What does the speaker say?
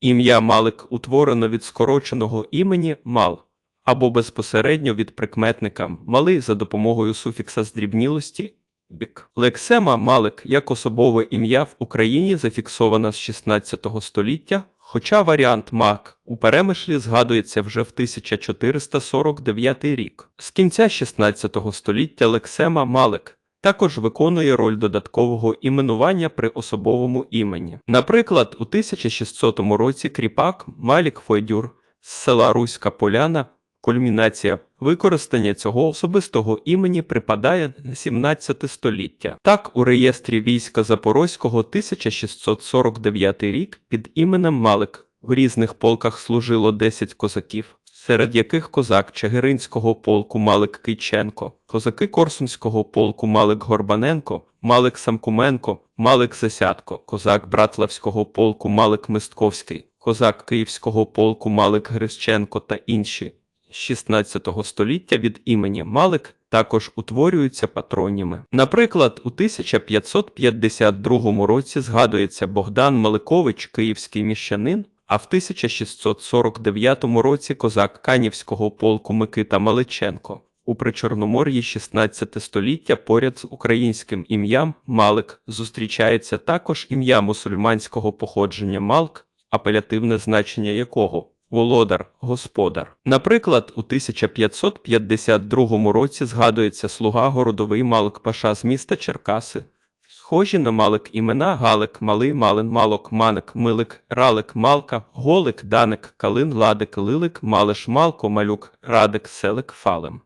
Ім'я Малик утворено від скороченого імені Мал або безпосередньо від прикметника малий за допомогою суфікса здрібнілості бік. Лексема Малик як особове ім'я в Україні зафіксована з 16 століття, хоча варіант Мак у перемишлі згадується вже в 1449 рік. З кінця 16 століття лексема Малик також виконує роль додаткового іменування при особовому імені. Наприклад, у 1600 році кріпак Малік Фойдюр з села Руська Поляна Кульмінація використання цього особистого імені припадає на 17 століття. Так, у реєстрі війська Запорозького 1649 рік під іменем Малик в різних полках служило 10 козаків, серед яких козак Чигиринського полку Малик Кийченко, козаки Корсунського полку Малик Горбаненко, Малик Самкуменко, Малик Засядко, козак Братлавського полку Малик Мистковський, козак Київського полку Малик Грищенко та інші. З 16 століття від імені Малик також утворюються патроніми. Наприклад, у 1552 році згадується Богдан Маликович, київський міщанин, а в 1649 році козак Канівського полку Микита Маличенко. У Причорномор'ї 16 століття поряд з українським ім'ям Малик зустрічається також ім'я мусульманського походження Малк, апелятивне значення якого володар, господар. Наприклад, у 1552 році згадується слуга городовий Малик Паша з міста Черкаси. Схожі на Малик імена Галик, Малий, Малин, Малок, Маник, Милик, Ралик, Малка, Голик, Даник, Калин, Ладик, Лилик, Малиш, Малко, Малюк, Радик, Селик, Фалем.